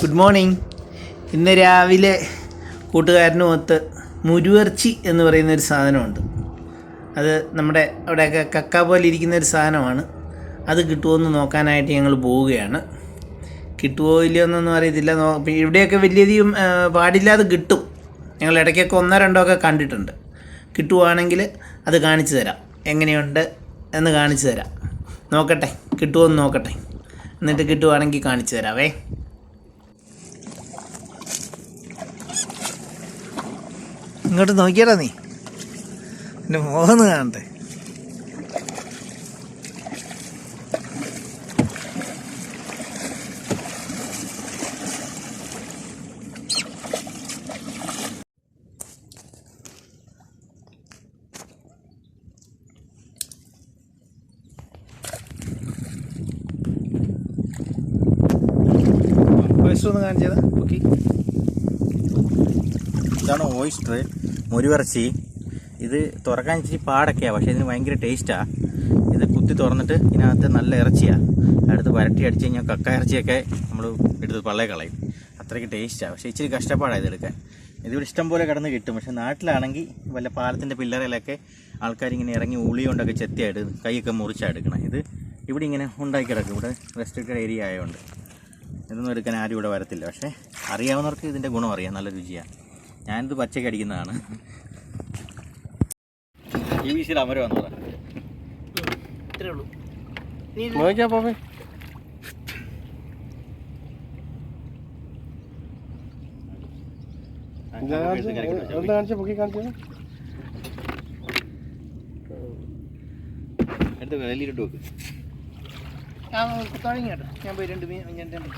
Good morning ഇന്ന് രാവിലെ കൂട്ടുകാരനുമൊത്ത് മുരുവർച്ചി എന്ന് പറയുന്ന ഒരു സാധനമുണ്ട്. അത് നമ്മുടെ അവിടെയൊക്കെ കക്ക പോലെ ഇരിക്കുന്ന ഒരു സാധനമാണ്. അത് കിട്ടുമോ നോക്കാനായിട്ട് ഞങ്ങൾ പോവുകയാണ്. കിട്ടുമോ ഇല്ലയോ എന്നൊന്നും അറിയത്തില്ല. ഇവിടെയൊക്കെ വലിയധികം പാടില്ലാതെ കിട്ടും. ഞങ്ങൾ ഇടയ്ക്കൊക്കെ ഒന്നോ രണ്ടോ ഒക്കെ കണ്ടിട്ടുണ്ട്. കിട്ടുവാണെങ്കിൽ അത് കാണിച്ചു തരാം. എങ്ങനെയുണ്ട് എന്ന് കാണിച്ചു തരാം. നോക്കട്ടെ കിട്ടുമോ എന്ന് നോക്കട്ടെ. എന്നിട്ട് കിട്ടുവാണെങ്കിൽ കാണിച്ചു തരാവേ. ഇങ്ങോട്ട് നോക്കിയടാ നീ. എന്റെ മോഹന്ന് കാണട്ടെ. ഒന്ന് കാണിച്ചതാ ഓക്കെ ഇതാണ് ഓയിസ്റ്റർ മുരുവിറച്ചി. ഇത് തുറക്കാൻ ഇച്ചിരി പാടൊക്കെയാണ് പക്ഷേ ഇതിന് ഭയങ്കര ടേസ്റ്റാണ് ഇത് കുത്തി തുറന്നിട്ട് ഇതിനകത്ത് നല്ല ഇറച്ചിയാണ് അടുത്ത് വരട്ടി അടിച്ച് കഴിഞ്ഞാൽ കക്ക ഇറച്ചിയൊക്കെ നമ്മൾ എടുത്ത് പള്ളയെ കളയും. അത്രയ്ക്ക് ടേസ്റ്റാണ് പക്ഷേ ഇച്ചിരി കഷ്ടപ്പാടാണ് ഇതെടുക്കാൻ ഇതിവിടെ ഇഷ്ടം പോലെ കിടന്ന് കിട്ടും പക്ഷേ നാട്ടിലാണെങ്കിൽ വല്ല പാലത്തിന്റെ പില്ലറയിലൊക്കെ ആൾക്കാരിങ്ങനെ ഇറങ്ങി ഉളി കൊണ്ടൊക്കെ ചെത്തിയായിട്ട് കൈയൊക്കെ മുറിച്ചാണ് എടുക്കണം. ഇത് ഇവിടെ ഇങ്ങനെ ഉണ്ടാക്കി കിടക്കും. ഇവിടെ റെസ്ട്രിക്റ്റഡ് ഏരിയ ആയതുകൊണ്ട് ഇതൊന്നും എടുക്കാൻ ആരും ഇവിടെ വരത്തില്ല. പക്ഷേ അറിയാവുന്നവർക്ക് ഇതിന്റെ ഗുണം അറിയാം നല്ല രുചിയാണ് ഞാനിത് പച്ചയ്ക്ക് അടിക്കുന്നതാണ്. ഈ വീശിൽ അമര വന്നതാ. ഇത്രേ ഉള്ളൂ നീ നോക്കിയാ പോവേ എടുത്ത് വെളിയിലിട്ട് വെക്ക്. ഞാൻ തുടങ്ങി കേട്ടോ. ഞാൻ പോയി രണ്ട് മീൻ ഞാൻ രണ്ട്